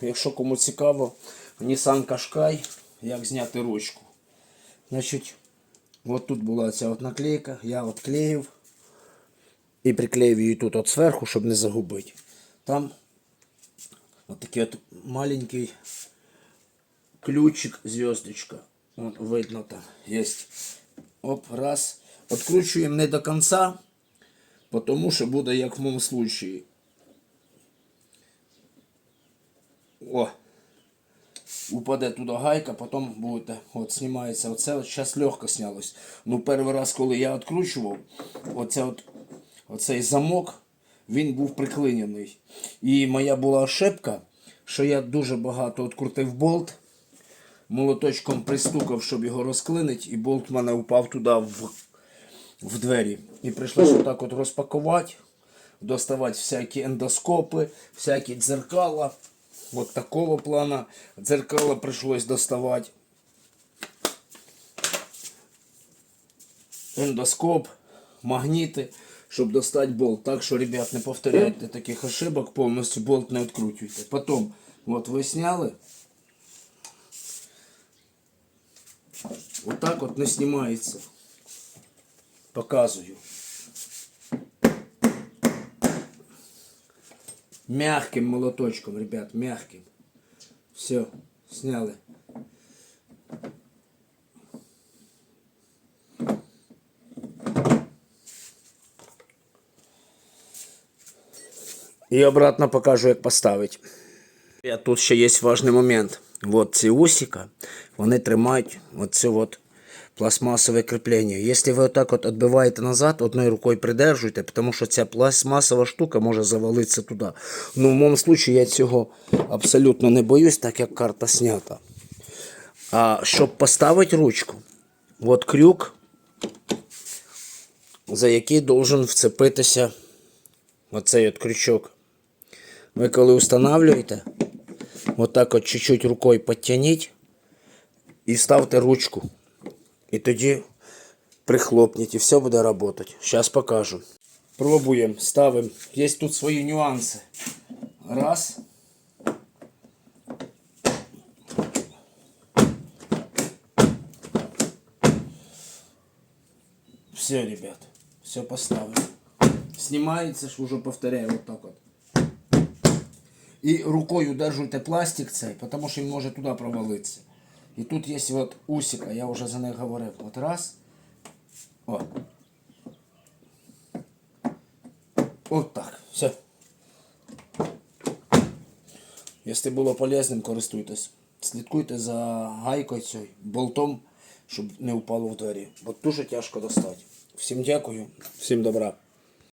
Якщо кому цікаво, Nissan Qashqai, як зняти ручку. Значить, от тут була ця от наклейка, я відклеїв і приклеїв її тут от зверху, щоб не загубити. Там от такий от маленький ключик, звездочка. Вон, видно там есть. Оп, раз. Откручуємо не до кінця, тому що буде як в моєму случаї. О, упаде туди гайка, потім будете, от знімається оце, от зараз легко снялось. Ну перший раз, коли я відкручував, оце от, оцей замок, він був приклинений. І моя була ошибка, що я дуже багато відкрутив болт, молоточком пристукав, щоб його розклинити, і болт в мене упав туди в, в двері. І прийшлося отак от розпакувати, доставати всякі ендоскопи, всякі дзеркала. Вот такого плана дзеркало пришлось доставать. Ендоскоп, магніти, щоб достати болт. Так що, ребят, не повторяйте таких ошибок, повністю болт не відкручуйте. Потім, от ви сняли. Вот так от не знімається. Показую. Мягким молоточком, ребят, мягким. Все, сняли. І обратно покажу, як поставити. Тут ще є важний момент. От ці усика, вони тримають оце от пластмасове кріплення. Якщо ви отак от відбиваєте назад, одною рукою придержуйте, тому що ця пластмасова штука може завалитися туди. Ну, в моєму випадку я цього абсолютно не боюсь, так як карта снята. А щоб поставити ручку, от крюк, за який должен вцепитися оцей от крючок. Ви коли встановлюєте, отак от чуть-чуть рукою підтягніть і ставте ручку. І тоді прихлопніть і все буде працювати. Зараз покажу. Пробуємо, ставимо. Є тут свої нюанси. Раз. Все, ребят, все поставили. Снимается ж уже повторяю вот так вот. І рукою удержуйте пластик цей, тому що він може туди провалитися. І тут є от усика, я вже за них говорив. От раз. О. От так. Все. Якщо було полезним, користуйтесь. Слідкуйте за гайкою цією, болтом, щоб не впало в двері. Бо дуже тяжко достати. Всім дякую, всім добра.